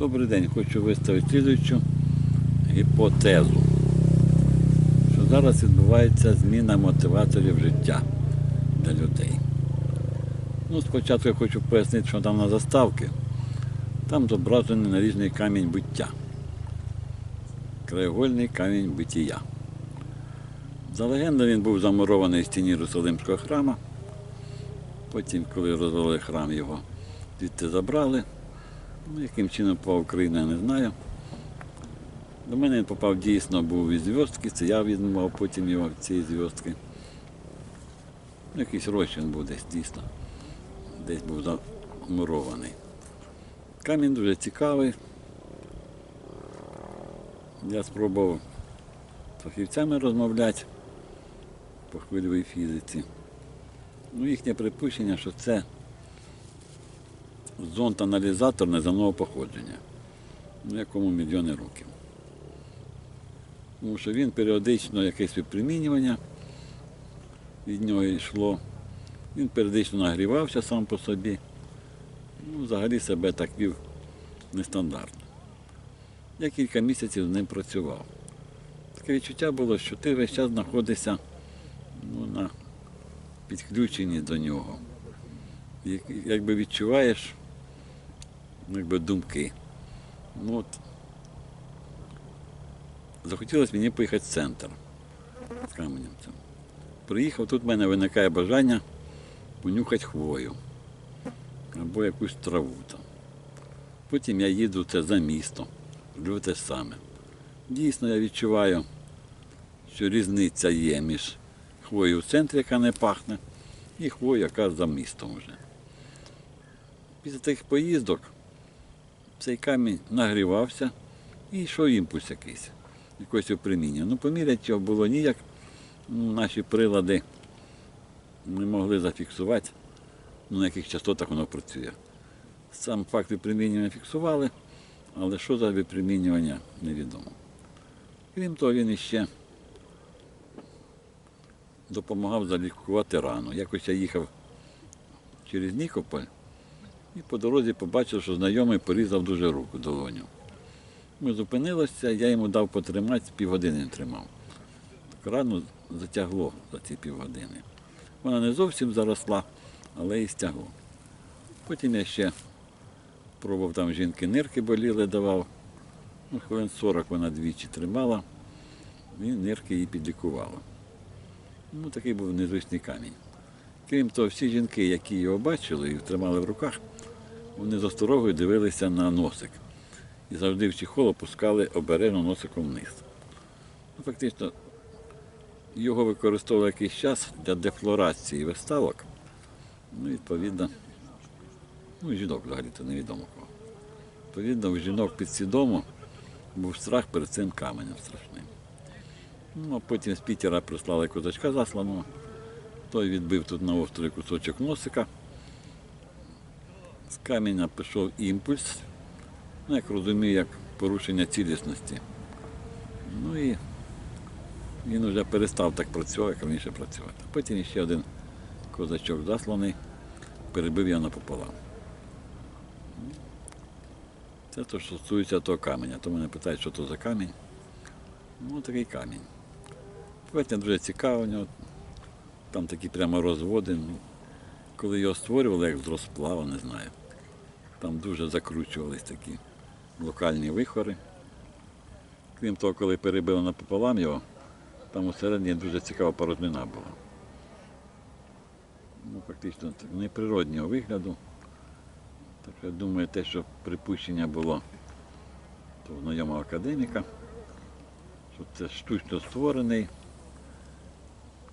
Добрий день, хочу виставити слідуючу гіпотезу, що зараз відбувається зміна мотиваторів життя для людей. Ну, спочатку я хочу пояснити, що там на заставки. Там зображений наріжний камінь буття. Краєгольний камінь битія. За легендою, він був замурований в стіні Єрусалимського храму. Потім, коли розвели храм, його звідти забрали. Ну, яким чином попав Україну, я не знаю. До мене він попав дійсно був із зв'язки, це я відмовив потім його цієї зв'язки. Ну, якийсь розчин був десь дійсно. Десь був замурований. Камінь дуже цікавий. Я спробував з фахівцями розмовляти по хвильовій фізиці. Ну, їхнє припущення, що це зонд-аналізатор неземного походження, ну, якому мільйони років. Тому що він періодично якесь випромінювання від нього йшло. Він періодично нагрівався сам по собі. Ну, взагалі себе так вів нестандартно. Я кілька місяців з ним працював. Таке відчуття було, що ти весь час знаходишся ну, на підключенні до нього. Якби відчуваєш ну, якби думки. Ну, от, захотілося мені поїхати в центр з каменем. Приїхав, тут в мене виникає бажання понюхати хвою або якусь траву там. Потім я їду це за місто, роблю те саме. Дійсно, я відчуваю, що різниця є між хвоєю в центрі, яка не пахне, і хвоєю, яка за містом вже. Після тих поїздок цей камінь нагрівався і йшов імпульс якийсь, якось опроміння. Ну, поміряти його було ніяк. Ну, наші прилади не могли зафіксувати, ну, на яких частотах воно працює. Сам факт випромінювання фіксували, але що за випромінювання невідомо. Крім того, він іще допомагав залікувати рану. Якось я їхав через Нікополь і по дорозі побачив, що знайомий порізав дуже руку долоню. Ми зупинилися, я йому дав потримати, півгодини тримав. Так рану затягло за ці півгодини. Вона не зовсім заросла, але і стягло. Потім я ще пробував там жінки нирки боліли, давав. Ну, хвилин 40 вона двічі тримала, і нирки її підлікувала. Ну, такий був незвичний камінь. Крім того, всі жінки, які його бачили і тримали в руках, вони з осторогою дивилися на носик. І завжди в чехол опускали обережно носиком вниз. Ну, фактично, його використовували якийсь час для дефлорації виставок. Ну, відповідно, ну, жінок взагалі-то невідомо кого. Відповідно, у жінок підсвідомо був страх перед цим каменем страшним. Ну, а потім з Пітера прислали козачка засланого. Той відбив тут на острові кусочок носика. З каменя пішов імпульс, ну, як розумію, як порушення цілісності. Ну і він вже перестав так працювати, як раніше працювати. Потім ще один козачок засланий, перебив його напополам. Це те, що стосується того каменя. То мене питають, що то за камінь. Ну, такий камінь. Поверхня дуже цікава у нього. Там такі прямо розводи. Ну, коли його створювали, як з не знаю. Там дуже закручувались такі локальні вихори. Крім того, коли перебили напополам його, там усередині дуже цікава порожнина була. Ну, фактично неприроднього вигляду. Так я думаю, те, що припущення було того знайомого академіка, що це штучно створений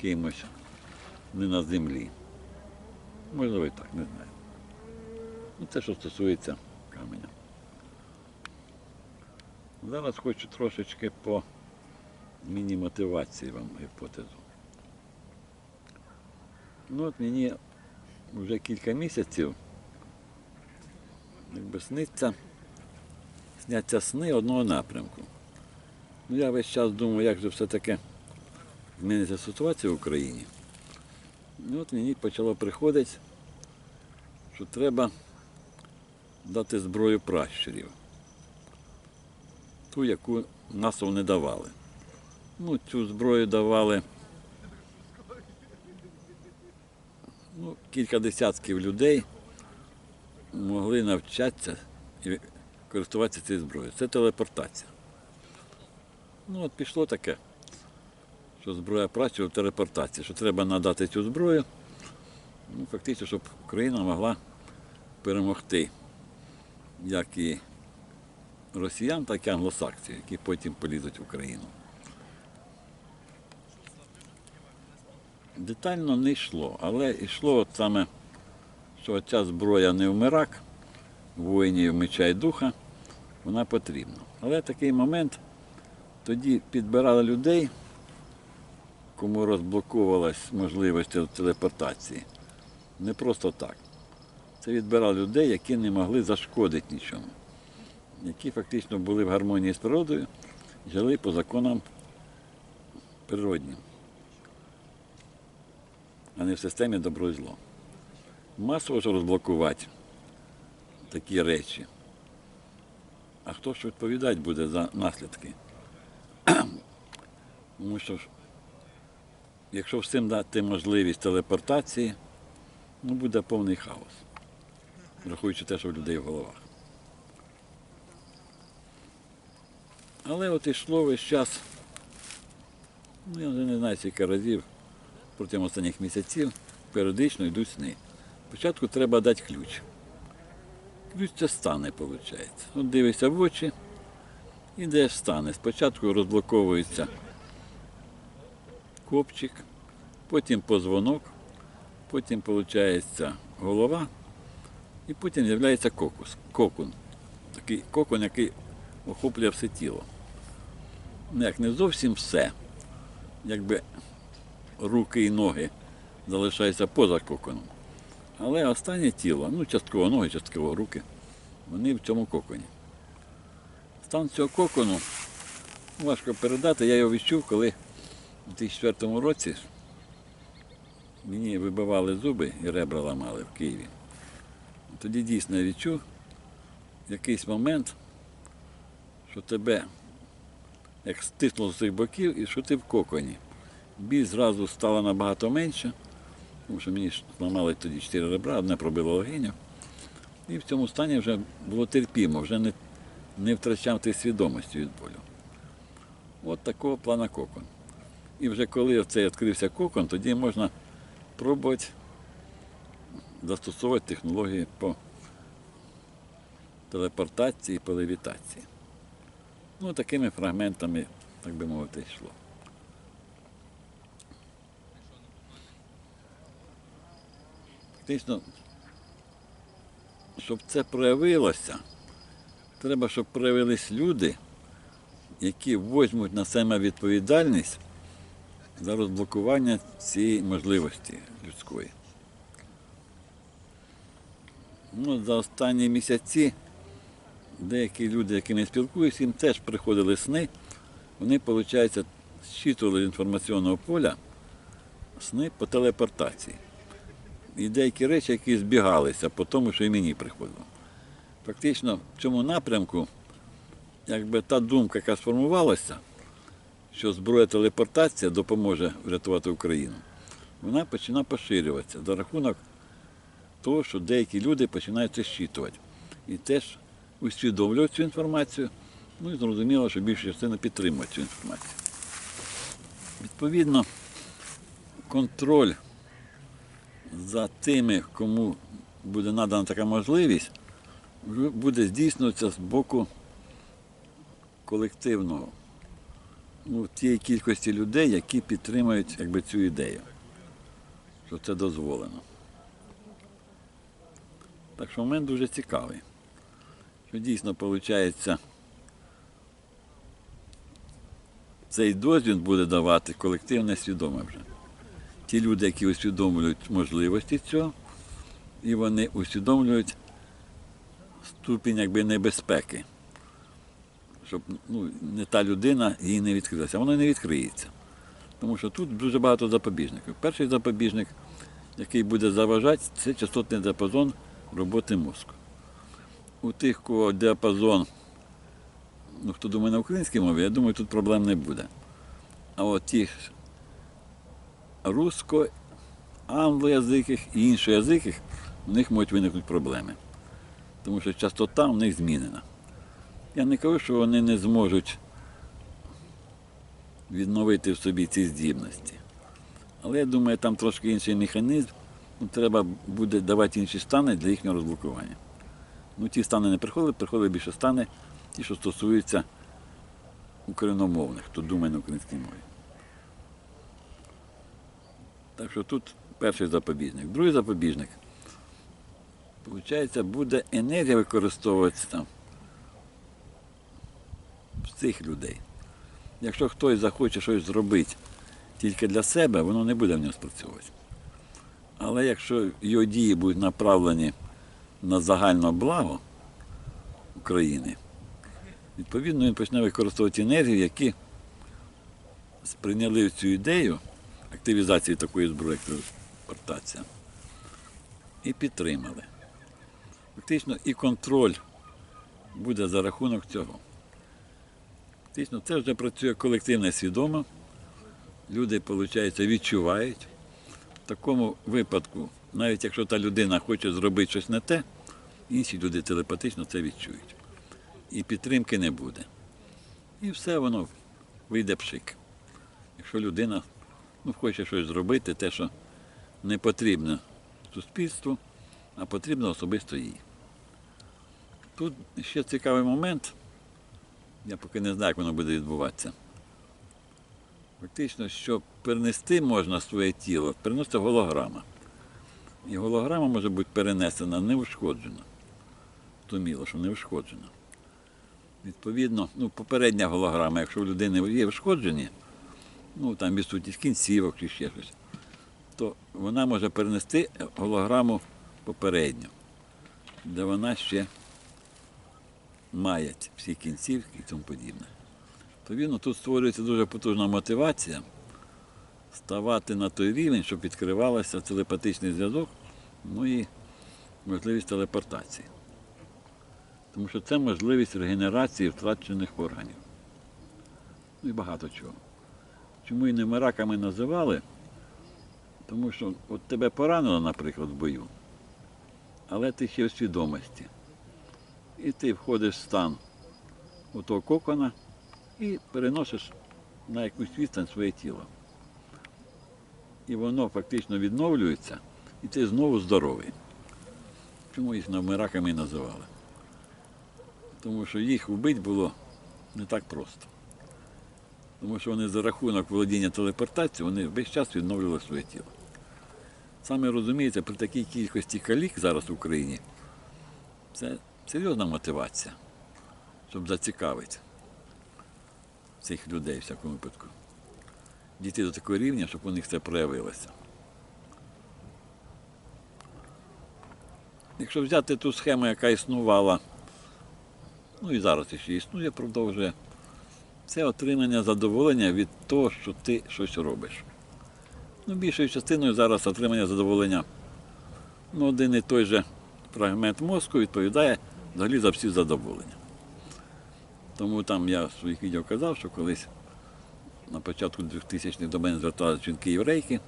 кимось не на землі. Можливо, і так, не знаю. Ну, це що стосується каменя. Зараз хочу трошечки по міні-мотивації вам гіпотезу. Ну от мені вже кілька місяців якби сниться, сняться сни одного напрямку. Ну, я весь час думаю, як же все-таки зміниться ситуація в Україні. І от мені почало приходити, що треба дати зброю пращурів. ту, яку масово не давали. Ну, цю зброю давали ну, кілька десятків людей могли навчатися і користуватися цією зброєю. Це телепортація. Ну, от пішло таке, що зброя працює в телепортації, що треба надати цю зброю, ну, фактично, щоб Україна могла перемогти як і росіян, так і англосаксів, які потім полізуть в Україну. Детально не йшло, але йшло от саме, що ця зброя не вмирак, воїнів меча і духа, вона потрібна. Але такий момент тоді підбирали людей, кому розблоковувалась можливість телепортації. Не просто так. Це відбирали людей, які не могли зашкодити нічому, які фактично були в гармонії з природою, жили по законам природнім, а не в системі добро і зло. Масово ж розблокувати такі речі. А хто ж відповідати буде за наслідки? Тому що якщо всім дати можливість телепортації, ну буде повний хаос, врахуючи те, що в людей в головах. Але от йшло весь час, ну я вже не знаю скільки разів протягом останніх місяців періодично йдуть сни. Спочатку треба дати ключ. Ключ це стане, виходить. От дивишся в очі, ідеш стане. Спочатку розблоковується копчик, потім позвонок, потім виходить голова, і потім з'являється кокус, кокун. Такий кокон, який охоплює все тіло. Ну, як не зовсім все, якби руки і ноги залишаються поза коконом. Але останнє тіло, ну частково ноги, частково руки, вони в цьому коконі. Стан цього кокону важко передати, я його відчув, коли у 2004 році мені вибивали зуби і ребра ламали в Києві. Тоді дійсно відчув якийсь момент, що тебе як стиснуло з цих боків і що ти в коконі. Біль зразу стала набагато менше, тому що мені зламали тоді чотири ребра, одне пробило легеню. І в цьому стані вже було терпімо, вже не, не втрачав ти свідомості від болю. От такого плана кокон. І вже коли цей відкрився кокон, тоді можна пробувати застосовувати технології по телепортації, по левітації. Ну, такими фрагментами, так би мовити, йшло. Фактично, щоб це проявилося, треба, щоб проявились люди, які візьмуть на себе відповідальність за розблокування цієї можливості людської. Ну, за останні місяці деякі люди, якими я спілкуюся, їм теж приходили сни. Вони, виходить, зчитували з інформаційного поля сни по телепортації. І деякі речі, які збігалися по тому, що і мені приходило. Фактично, в цьому напрямку, якби та думка, яка сформувалася, що зброя телепортація допоможе врятувати Україну, вона починає поширюватися за рахунок того, що деякі люди починають це щитувати. І теж усвідомлюють цю інформацію, ну і зрозуміло, що більша частина підтримує цю інформацію. Відповідно, контроль за тими, кому буде надана така можливість, буде здійснюватися з боку колективного, ну, тієї кількості людей, які підтримують якби, цю ідею, що це дозволено. Так що момент дуже цікавий. Що дійсно виходить, цей дозвіл буде давати колективне свідоме вже. Ті люди, які усвідомлюють можливості цього, і вони усвідомлюють ступінь якби, небезпеки. Щоб ну, не та людина їй не відкрилася. Вона не відкриється. Тому що тут дуже багато запобіжників. Перший запобіжник, який буде заважати, це частотний діапазон роботи мозку. У тих, кого діапазон ну, хто думає на українській мові, я думаю, тут проблем не буде. А от ж русско, англоязиких і іншоязиких, в них можуть виникнути проблеми. Тому що частота в них змінена. Я не кажу, що вони не зможуть відновити в собі ці здібності. Але я думаю, там трошки інший механізм. Треба буде давати інші стани для їхнього розблокування. Ну, ті стани не приходили, приходили більше стани, ті, що стосуються україномовних, хто думає на українській мові. Так що тут перший запобіжник. Другий запобіжник. Получається, буде енергія використовуватися там в цих людей. Якщо хтось захоче щось зробити тільки для себе, воно не буде в нього спрацьовувати. Але якщо його дії будуть направлені на загальне благо України, відповідно він почне використовувати енергію, які сприйняли цю ідею активізації такої зброї, як телепортація, і підтримали. Фактично і контроль буде за рахунок цього. Фактично, це вже працює колективно свідомо. Люди, виходить, відчувають. Такому випадку, навіть якщо та людина хоче зробити щось не те, інші люди телепатично це відчують. І підтримки не буде. І все воно вийде пшик. Якщо людина ну, хоче щось зробити, те, що не потрібно суспільству, а потрібно особисто їй. Тут ще цікавий момент. Я поки не знаю, як воно буде відбуватися. Фактично, що перенести можна своє тіло, переноситься голограма. І голограма може бути перенесена неушкоджена. Томіло, що неушкоджена. Відповідно, ну, попередня голограма, якщо в людини є ушкоджені, ну там відсутність кінцівок чи ще щось, то вона може перенести голограму попередню, де вона ще має всі кінцівки і тому подібне. Відповідно, тут створюється дуже потужна мотивація ставати на той рівень, щоб відкривався телепатичний зв'язок, ну і можливість телепортації. Тому що це можливість регенерації втрачених органів. Ну і багато чого. Чому і не раками називали? Тому що от тебе поранило, наприклад, в бою, але ти ще в свідомості. І ти входиш в стан у того кокона і переносиш на якусь відстань своє тіло. І воно фактично відновлюється, і ти знову здоровий. Чому їх навмираками називали? Тому що їх вбити було не так просто. Тому що вони за рахунок володіння телепортацією, вони весь час відновлювали своє тіло. Саме розумієте, при такій кількості калік зараз в Україні це серйозна мотивація, щоб зацікавити цих людей в всякому випадку. Дійти до такого рівня, щоб у них це проявилося. Якщо взяти ту схему, яка існувала, ну і зараз ще існує, продовжує, це отримання задоволення від того, що ти щось робиш. Ну, більшою частиною зараз отримання задоволення. Ну, один і той же фрагмент мозку відповідає взагалі за всі задоволення. Тому там я в своїх відео казав, що колись на початку 2000-х до мене зверталися жінки єврейки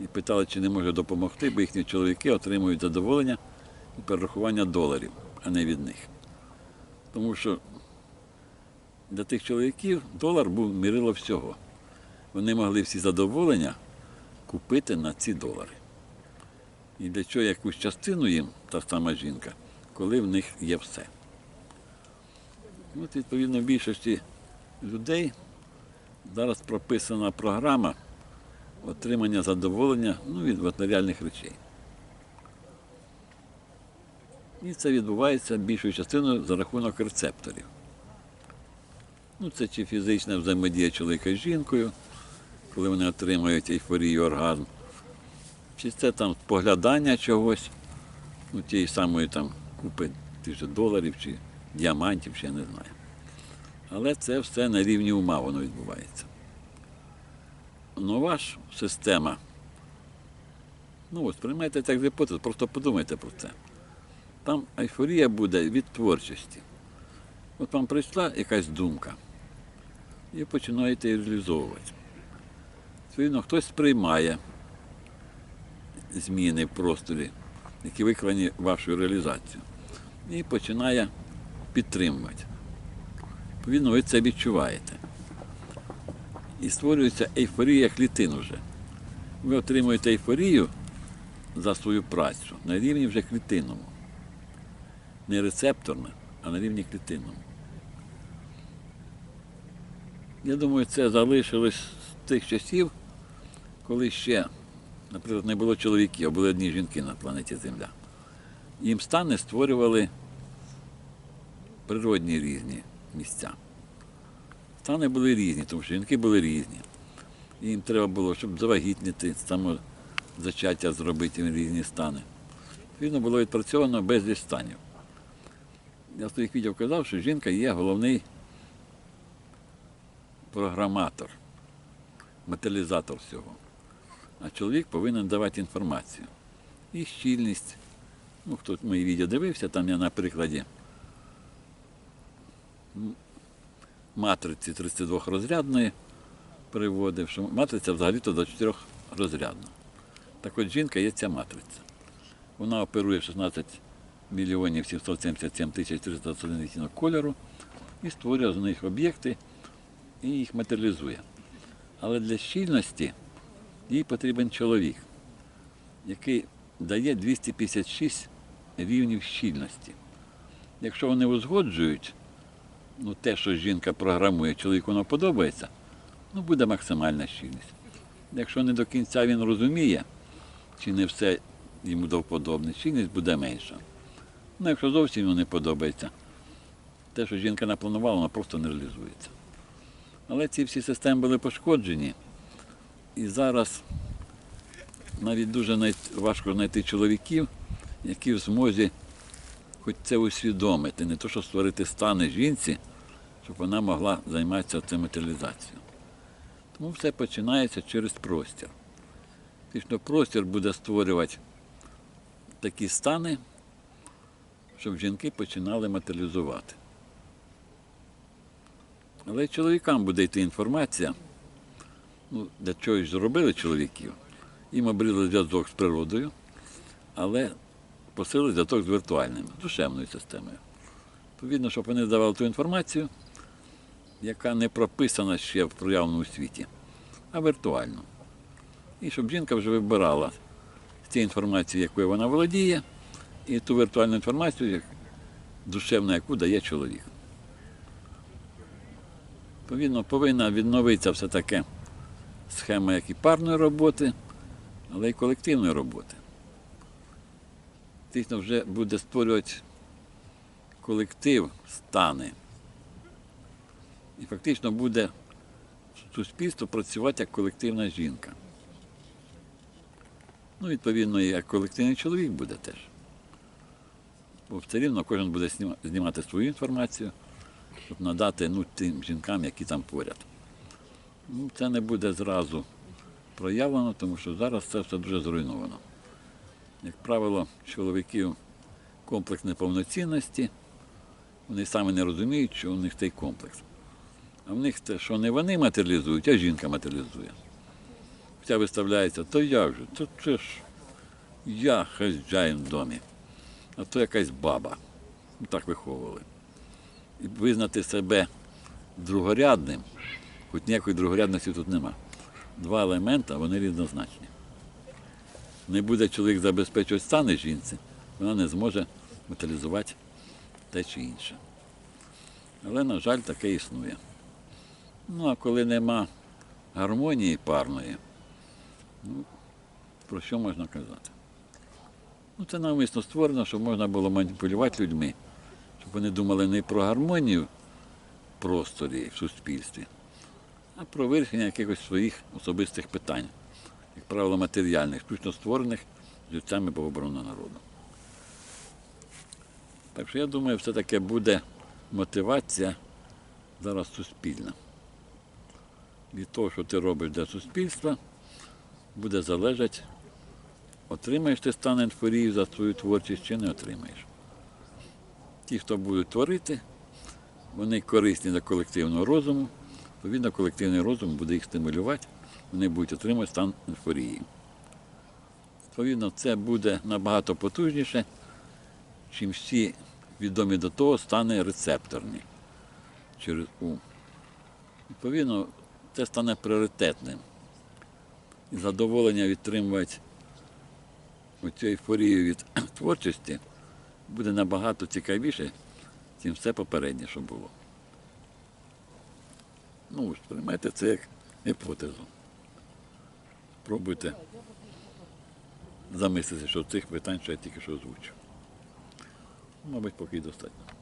і питали, чи не може допомогти, бо їхні чоловіки отримують задоволення і перерахування доларів, а не від них. Тому що для тих чоловіків долар був мірило всього. Вони могли всі задоволення купити на ці долари. І для чого якусь частину їм, та сама жінка, коли в них є все. От, відповідно, в більшості людей зараз прописана програма отримання задоволення ну, від матеріальних речей. І це відбувається більшою частиною за рахунок рецепторів. Ну, це чи фізична взаємодія чоловіка з жінкою, коли вони отримують ейфорію, оргазм, чи це там поглядання чогось, ну, тієї самої там купи же доларів чи діамантів, ще не знаю. Але це все на рівні ума воно відбувається. Нова ж система. Ну ось, приймайте так гіпотез, просто, подумайте про це. Там ейфорія буде від творчості. От вам прийшла якась думка, і починаєте її реалізовувати. Відповідно, хтось сприймає зміни в просторі, які виклані вашою реалізацією, і починає підтримувати. Відповідно, ви це відчуваєте. І створюється ейфорія клітин вже. Ви отримуєте ейфорію за свою працю на рівні вже клітинному. Не рецепторно, а на рівні клітинному. Я думаю, це залишилось з тих часів, коли ще, наприклад, не було чоловіків, а були одні жінки на планеті Земля. Їм стани створювали природні різні місця. Стани були різні, тому що жінки були різні. Їм треба було, щоб завагітніти, самозачаття зробити різні стани. Відповідно, було відпрацьовано безліч станів. Я в своїх відео казав, що жінка є головний програматор, матеріалізатор всього. А чоловік повинен давати інформацію. І щільність. Ну, хто мої відео дивився, там я на прикладі матриці 32 розрядної приводив, що матриця взагалі-то до 4 розрядна. Так от жінка є ця матриця. Вона оперує 16 мільйонів 777 тисяч 321 відтінок кольору і створює з них об'єкти і їх матеріалізує. Але для щільності їй потрібен чоловік, який дає 256 рівнів щільності. Якщо вони узгоджують, ну, те, що жінка програмує, чоловіку воно подобається, ну, буде максимальна щільність. Якщо не до кінця він розуміє, чи не все йому до вподобне, щільність буде менша. Ну, якщо зовсім йому не подобається, те, що жінка напланувала, воно просто не реалізується. Але ці всі системи були пошкоджені. І зараз навіть дуже важко знайти чоловіків, які в змозі хоч це усвідомити, не то, що створити стани жінці, щоб вона могла займатися цим матеріалізацією. Тому все починається через простір. Фактично простір буде створювати такі стани, щоб жінки починали матеріалізувати. Але чоловікам буде йти інформація, ну, для чогось зробили чоловіків, їм обрізали зв'язок з природою, але посилили зв'язок з віртуальним, з душевною системою. Відповідно, щоб вони здавали ту інформацію, яка не прописана ще в проявленому світі, а віртуально. І щоб жінка вже вибирала з цієї інформації, якою вона володіє, і ту віртуальну інформацію, душевну, яку дає чоловік. Відповідно, повинна відновитися все таке схема як і парної роботи, але й колективної роботи. Дійсно, вже буде створювати колектив стани. І фактично буде суспільство працювати як колективна жінка. Ну, відповідно, і як колективний чоловік буде теж. Бо все рівно кожен буде знімати свою інформацію, щоб надати ну, тим жінкам, які там поряд. Ну, це не буде зразу проявлено, тому що зараз це все дуже зруйновано. Як правило, чоловіків комплекс неповноцінності, вони самі не розуміють, що у них цей комплекс. А в них те, що не вони матеріалізують, а жінка матеріалізує. Хоча виставляється, то як же? То це ж я хазяїн в домі, а то якась баба. Ну, Так виховували. І визнати себе другорядним, хоч ніякої другорядності тут нема. Два елемента, вони рівнозначні. Не буде чоловік забезпечувати стани жінці, вона не зможе матеріалізувати те чи інше. Але, на жаль, таке існує. Ну, а коли нема гармонії парної, ну, про що можна казати? Ну, це навмисно створено, щоб можна було маніпулювати людьми, щоб вони думали не про гармонію в просторі в суспільстві, а про вирішення якихось своїх особистих питань, як правило, матеріальних, штучно створених людцями богоборонного народу. Так що я думаю, все-таки буде мотивація зараз суспільна. Від того, що ти робиш для суспільства, буде залежати, отримаєш ти стан енфорії за свою творчість чи не отримаєш. Ті, хто будуть творити, вони корисні для колективного розуму, відповідно, колективний розум буде їх стимулювати, вони будуть отримувати стан ейфорії. Відповідно, це буде набагато потужніше, чим всі відомі до того стани рецепторні через ум. Відповідно, це стане пріоритетним. І задоволення відтримувати оцю ейфорію від творчості буде набагато цікавіше, ніж все попереднє, що було. Ну, сприймайте це як гіпотезу. Пробуйте замислитися, що цих питань, що я тільки що озвучив. Мабуть, поки достатньо.